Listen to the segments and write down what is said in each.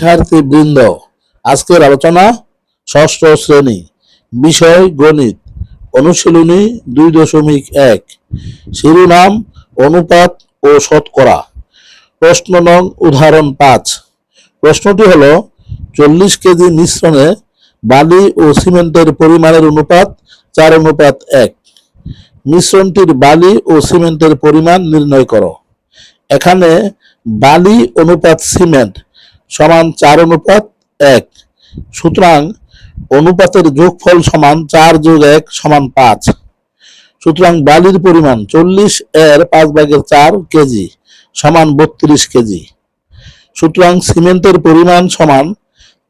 শিক্ষার্থী বৃন্দ, আজকের আলোচনা ষষ্ঠ শ্রেণি, বিষয় গণিত, অনুশীলনী দুই দশমিক এক, শিরোনাম অনুপাত ও শতকরা, প্রশ্ন নং উদাহরণ পাঁচ। প্রশ্নটি হল, চল্লিশ কেজি মিশ্রণে বালি ও সিমেন্টের পরিমাণের অনুপাত চার অনুপাত এক। মিশ্রণটির বালি ও সিমেন্টের পরিমাণ নির্ণয় করো। এখানে বালি অনুপাত সিমেন্ট সমান চার অনুপাত এক। সুতরাং অনুপাতের যোগফল সমান চার যোগ এক সমান পাঁচ। সুতরাং বালির পরিমাণ চল্লিশ এর পাঁচ ভাগের চার কেজি সমান বত্রিশ কেজি। সুতরাং সিমেন্টের পরিমাণ সমান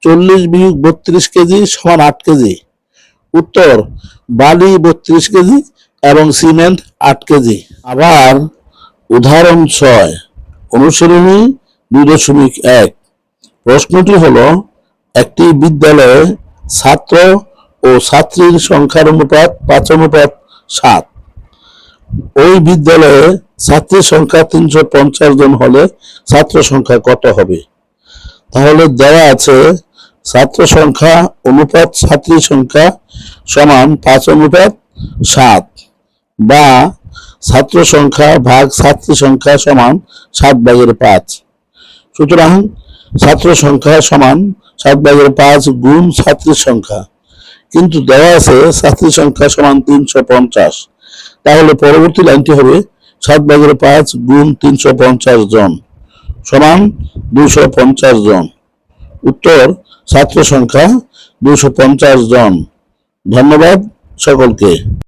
চল্লিশ বিয়োগ বত্রিশ কেজি সমান আট কেজি। উত্তর, বালি বত্রিশ কেজি এবং সিমেন্ট আট কেজি। আবার উদাহরণ ছয় অনুসরণী দুই দশমিক এক। প্রশ্নটি হলো, একটি বিদ্যালয়ে ছাত্র ও ছাত্রীর সংখ্যার অনুপাত পাঁচ অনুপাত সাত। ওই বিদ্যালয়ে ছাত্রীর সংখ্যা তিনশো পঞ্চাশ জন হলে ছাত্র সংখ্যা কত হবে? তাহলে দেওয়া আছে, ছাত্র সংখ্যা অনুপাত ছাত্রী সংখ্যা সমান পাঁচ অনুপাত সাত বা ছাত্র সংখ্যা ভাগ ছাত্রী সংখ্যা সমান সাত ভাগের পাঁচ। সুতরাং ছাত্র সংখ্যা সমান সাত ভাগের পাঁচ গুণ ছাত্রীর সংখ্যা। কিন্তু দেওয়া আছে ছাত্রীর সংখ্যা সমান তিনশো পঞ্চাশ। তাহলে পরবর্তী লাইনটি হবে সাত ভাগের পাঁচ গুণ তিনশো পঞ্চাশ জন সমান দুশো পঞ্চাশ জন। উত্তর ছাত্র সংখ্যা দুশো পঞ্চাশ জন। ধন্যবাদ সকলকে।